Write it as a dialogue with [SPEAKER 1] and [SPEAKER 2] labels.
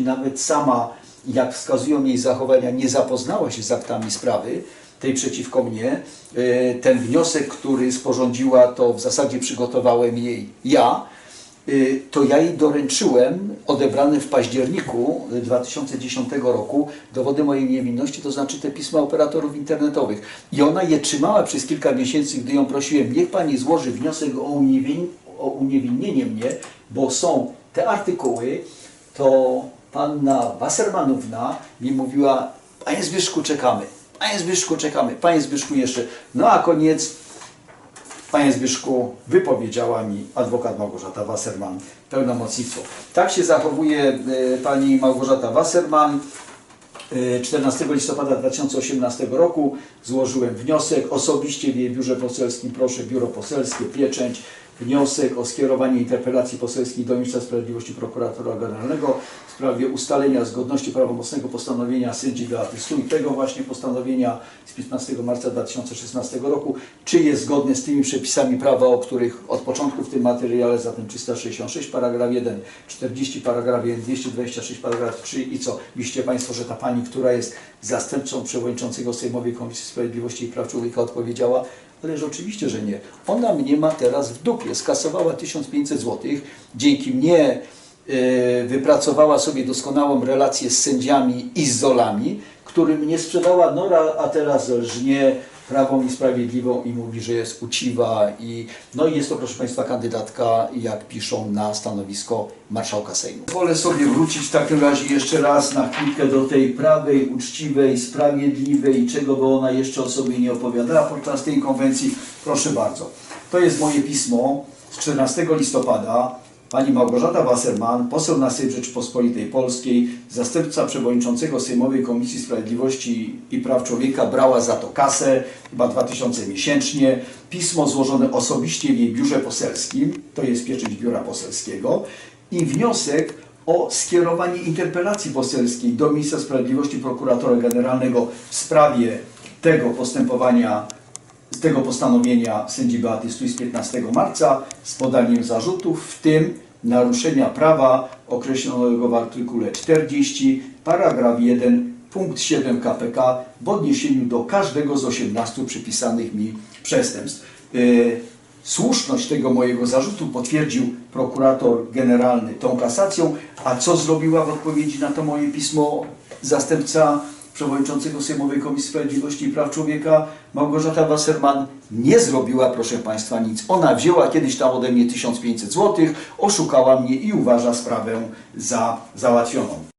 [SPEAKER 1] jeśli nawet sama, jak wskazują jej zachowania, nie zapoznała się z aktami sprawy, tej przeciwko mnie, e, ten wniosek, który sporządziła, to w zasadzie przygotowałem jej ja, y, to ja jej doręczyłem odebrane w październiku 2010 roku dowody mojej niewinności, to znaczy te pisma operatorów internetowych. I ona je trzymała przez kilka miesięcy, gdy ją prosiłem, niech pani złoży wniosek o, uniewin o uniewinnienie mnie, bo są te artykuły, to panna Wassermanówna mi mówiła, panie Zbyszku czekamy, panie Zbyszku czekamy, panie Zbyszku jeszcze. No a koniec Panie Zbyszku, wypowiedziała mi adwokat Małgorzata Wasserman pełnomocnictwo. Tak się zachowuje e, pani Małgorzata Wasserman. E, 14 listopada 2018 roku złożyłem wniosek osobiście w jej biurze poselskim. Proszę biuro poselskie, pieczęć. Wniosek o skierowanie interpelacji poselskiej do Ministra Sprawiedliwości Prokuratora Generalnego w sprawie ustalenia zgodności prawomocnego postanowienia sędzi Beaty Stój, tego właśnie postanowienia z 15 marca 2016 roku, czy jest zgodne z tymi przepisami prawa, o których od początku w tym materiale, zatem 366 paragraf 1, 40 paragraf 1, 226 paragraf 3 i co? Widzicie Państwo, że ta Pani, która jest zastępczą przewodniczącego Sejmowej Komisji Sprawiedliwości i Praw Człowieka odpowiedziała, Ależ oczywiście, że nie. Ona mnie ma teraz w dupie. Skasowała 1500 zł. Dzięki mnie e, wypracowała sobie doskonałą relację z sędziami i z zolami, którym nie sprzedała nora, a teraz lżnie prawą i sprawiedliwą i mówi, że jest uciwa. I, no i jest to, proszę Państwa, kandydatka, jak piszą, na stanowisko marszałka Sejmu. Wolę sobie wrócić w takim razie jeszcze raz na chwilkę do tej prawej, uczciwej, sprawiedliwej, czego by ona jeszcze o sobie nie opowiadała podczas tej konwencji. Proszę bardzo. To jest moje pismo z 14 listopada. Pani Małgorzata Wasserman, poseł na Sejm Rzeczypospolitej Polskiej, zastępca przewodniczącego Sejmowej Komisji Sprawiedliwości i Praw Człowieka, brała za to kasę, chyba 2000 miesięcznie. Pismo złożone osobiście w jej biurze poselskim, to jest pieczęć biura poselskiego, i wniosek o skierowanie interpelacji poselskiej do Ministra Sprawiedliwości Prokuratora Generalnego w sprawie tego postępowania z tego postanowienia sędzi Beaty Stój z 15 marca z podaniem zarzutów, w tym naruszenia prawa określonego w artykule 40, paragraf 1, punkt 7 KPK w odniesieniu do każdego z 18 przypisanych mi przestępstw. Yy, Słuszność tego mojego zarzutu potwierdził prokurator generalny tą kasacją, a co zrobiła w odpowiedzi na to moje pismo zastępca przewodniczącego Sejmowej Komisji Sprawiedliwości i Praw Człowieka Małgorzata Wasserman nie zrobiła, proszę Państwa, nic. Ona wzięła kiedyś tam ode mnie 1500 zł, oszukała mnie i uważa sprawę za załatwioną.